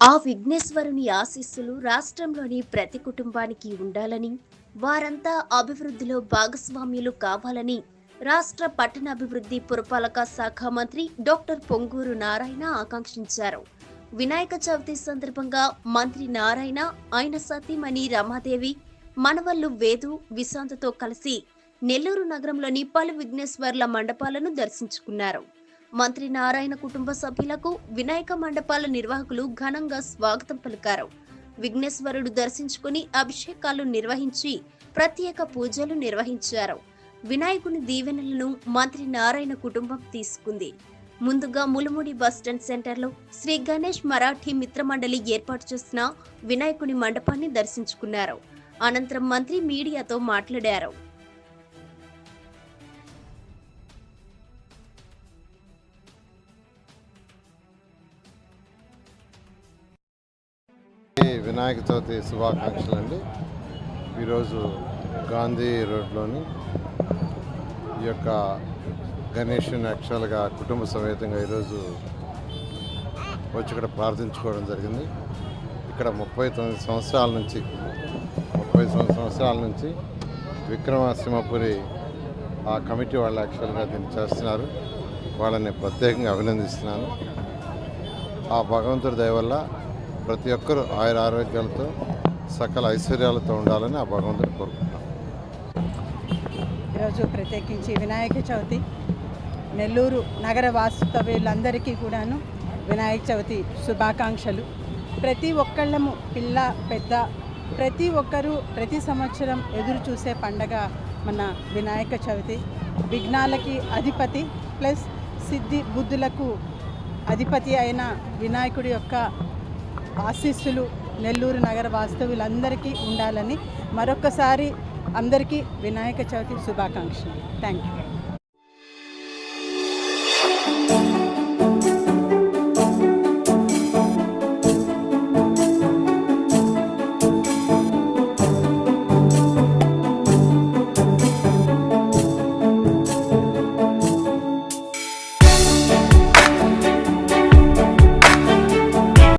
ఆ విఘ్నేశ్వరుని ఆశీస్సులు రాష్ట్రంలోని ప్రతి కుటుంబానికి ఉండాలని వారంతా అభివృద్ధిలో భాగస్వామ్యులు కావాలని రాష్ట్ర పట్టణాభివృద్ధి పురపాలక శాఖ మంత్రి డాక్టర్ పొంగూరు నారాయణ ఆకాంక్షించారు. వినాయక చవితి సందర్భంగా మంత్రి నారాయణ ఆయన సతీమణి రమాదేవి మనవల్లు వేదు విశాంతతో కలిసి నెల్లూరు నగరంలోని పలు విఘ్నేశ్వర్ల మండపాలను దర్శించుకున్నారు. మంత్రి నారాయణ కుటుంబ సభ్యులకు వినాయక మండపాల నిర్వాహకులు ఘనంగా స్వాగతం పలికారు. విఘ్నేశ్వరుడు దర్శించుకుని అభిషేకాలు నిర్వహించి ప్రత్యేక పూజలు నిర్వహించారు. వినాయకుని దీవెనలను మంత్రి నారాయణ కుటుంబం తీసుకుంది. ముందుగా ములుముడి బస్టాండ్ సెంటర్లో శ్రీ గణేష్ మరాఠీ మిత్రమండలి ఏర్పాటు చేసిన వినాయకుని మండపాన్ని దర్శించుకున్నారు. అనంతరం మంత్రి మీడియాతో మాట్లాడారు. వినాయక చవితి శుభాకాంక్షలు అండి. ఈరోజు గాంధీ రోడ్లోని ఈ యొక్క గణేష్ని యాక్చువల్గా కుటుంబ సమేతంగా ఈరోజు వచ్చి ఇక్కడ ప్రార్థించుకోవడం జరిగింది. ఇక్కడ ముప్పై తొమ్మిది సంవత్సరాల నుంచి ముప్పై తొమ్మిది సంవత్సరాల నుంచి విక్రమసింహపురి ఆ కమిటీ వాళ్ళు యాక్చువల్గా దీన్ని చేస్తున్నారు. వాళ్ళని ప్రత్యేకంగా అభినందిస్తున్నాను. ఆ భగవంతుడి దయ వల్ల ప్రతి ఒక్కరూ ఆయుర ఆరోగ్యాలతో సకల ఐశ్వర్యాలతో ఉండాలని ఆ భగవంతుని కోరుకుంటాం ఈరోజు ప్రత్యేకించి వినాయక చవితి నెల్లూరు నగర వాస్తవ్యులందరికీ కూడాను వినాయక చవితి శుభాకాంక్షలు. ప్రతి ఒక్కళ్ళము పిల్ల పెద్ద ప్రతి ఒక్కరూ ప్రతి సంవత్సరం ఎదురు చూసే పండగ మన వినాయక చవితి. విఘ్నాలకి అధిపతి ప్లస్ సిద్ధి బుద్ధులకు అధిపతి అయిన వినాయకుడి యొక్క ఆశీస్సులు నెల్లూరు నగర వాస్తవులందరికీ ఉండాలని మరొకసారి అందరికీ వినాయక చవితి శుభాకాంక్షలు. Thank you